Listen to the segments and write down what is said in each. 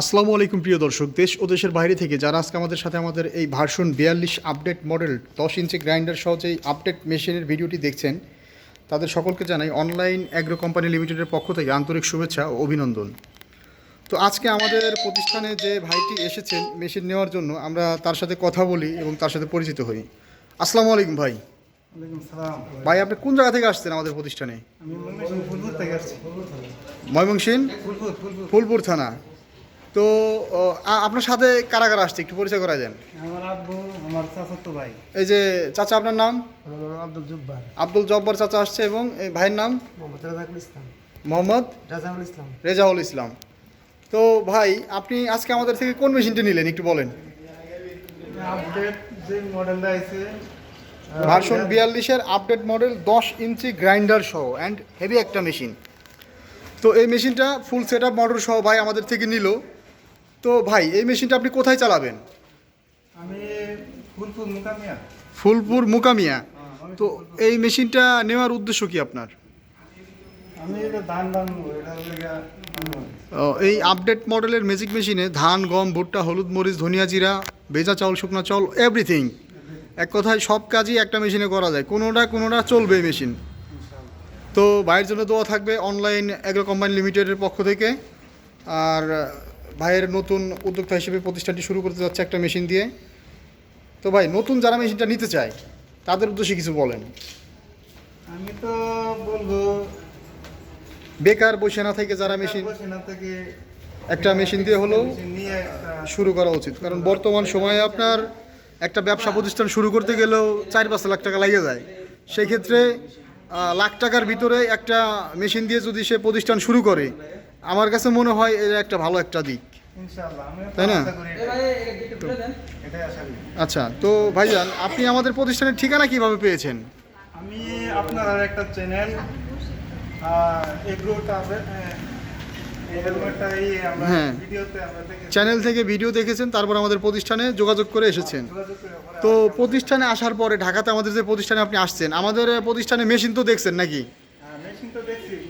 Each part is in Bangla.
আসসালামু আলাইকুম প্রিয় দর্শক দেশ ও দেশের বাইরে থেকে যারা আজকে আমাদের সাথে আমাদের এই ভার্সন বিয়াল্লিশ আপডেট মডেল দশ ইঞ্চি গ্রাইন্ডার সহ যে আপডেট মেশিনের ভিডিওটি দেখছেন তাদের সকলকে জানাই অনলাইন অ্যাগ্রো কোম্পানি লিমিটেডের পক্ষ থেকে আন্তরিক শুভেচ্ছা ও অভিনন্দন। তো আজকে আমাদের প্রতিষ্ঠানে যে ভাইটি এসেছেন মেশিন নেওয়ার জন্য আমরা তার সাথে কথা বলি এবং তার সাথে পরিচিত হই। আসসালামু আলাইকুম ভাই। ভাই আপনি কোন জায়গা থেকে আসছেন আমাদের প্রতিষ্ঠানে? ময়মনসিং ফুলপুর থানা। তো আপনার সাথে কারা কারা আসছে? একটু পরিচয় করা যান আমার আব্বু আমার চাচাতো ভাই। এই যে চাচা আপনার নাম? আব্দুল জুব্বার। আব্দুল জব্বার চাচা আসছে এবং এই ভাইয়ের নাম? মোহাম্মদ রাজাকুল ইসলাম। মোহাম্মদ? রাজাকুল ইসলাম। রেজাউল ইসলাম। তো ভাই আপনি আজকে আমাদের থেকে কোন মেশিনটা নিলেন? একটু বলেন। আপডেট যে মডেলটা আছে ভার্সন বিয়াল্লিশের আপডেট মডেল দশ ইঞ্চি গ্রাইন্ডার সহ অ্যান্ড হেভি একটা মেশিন। তো এই মেশিনটা ফুল সেট আপ মডেল সহ ভাই আমাদের থেকে নিল। তো ভাই এই মেশিনটা আপনি কোথায় চালাবেন? আমি ফুলপুর মুকামিয়া। ফুলপুর মুকামিয়া। তো এই মেশিনটা নেওয়ার উদ্দেশ্য কি আপনার? আমি এটা ধান ধান এটা লেগে ও, এই আপডেট মডেলের ম্যাজিক মেশিনে ধান গম ভুট্টা হলুদ মরিচ ধনিয়া জিরা ভেজা চাউল শুকনো চাউল এভরিথিং এক কথায় সব কাজই একটা মেশিনে করা যায়। কোনোটা কোনোটা চলবে এই মেশিন। তো ভাইয়ের জন্য দোয়া থাকবে অনলাইন অ্যাগ্রো কোম্পানি লিমিটেডের পক্ষ থেকে। আর ভাইয়ের নতুন উদ্যোক্তা হিসেবে প্রতিষ্ঠানটি শুরু করতে যাচ্ছে একটা মেশিন দিয়ে। তো ভাই নতুন যারা মেশিনটা নিতে চায় তাদের উদ্দেশ্যে কিছু বলেন। আমি তো বলব বেকার বসে না থেকে যারা মেশিন একটা মেশিন দিয়ে হলেও নিয়ে শুরু করা উচিত। কারণ বর্তমান সময়ে আপনার একটা ব্যবসা প্রতিষ্ঠান শুরু করতে গেলেও চার পাঁচ লাখ টাকা লাগিয়ে যায়। সেক্ষেত্রে লাখ টাকার ভিতরে একটা মেশিন দিয়ে যদি সে প্রতিষ্ঠান শুরু করে আমার কাছে মনে হয় এটা একটা ভালো একটা দিক। তাই না? আচ্ছা তো ভাইজান আপনি আমাদের প্রতিষ্ঠানের ঠিকানা কীভাবে পেয়েছেন? আমি আপনার আর একটা চ্যানেল হ্যাঁ। ভিডিওতে আমরা দেখে চ্যানেল থেকে ভিডিও দেখেছেন তারপর আমাদের প্রতিষ্ঠানে যোগাযোগ করে এসেছেন। পরে তো প্রতিষ্ঠানে আসার পরে ঢাকাতে আমাদের যে প্রতিষ্ঠানে আপনি আসছেন আমাদের প্রতিষ্ঠানে মেশিন তো দেখছেন নাকি?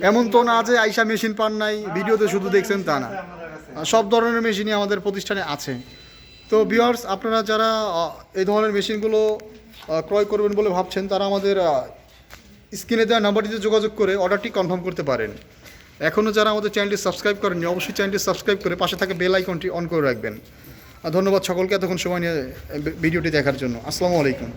এমন তো না যে আইসা মেশিন পান নাই, ভিডিওতে শুধু দেখছেন তা না। সব ধরনের মেশিনই আমাদের প্রতিষ্ঠানে আছে। তো বিয়ার্স আপনারা যারা এই ধরনের মেশিনগুলো ক্রয় করবেন বলে ভাবছেন, তারা আমাদের স্ক্রিনে দেওয়া নাম্বারটিতে যোগাযোগ করে অর্ডারটি কনফার্ম করতে পারেন। এখনও যারা আমাদের চ্যানেলটি সাবস্ক্রাইব করেননি, অবশ্যই চ্যানেলটি সাবস্ক্রাইব করে পাশে থাকা বেল আইকনটি অন করে রাখবেন। ধন্যবাদ সকলকে এতক্ষণ সময় নিয়ে ভিডিওটি দেখার জন্য। আসসালামু আলাইকুম।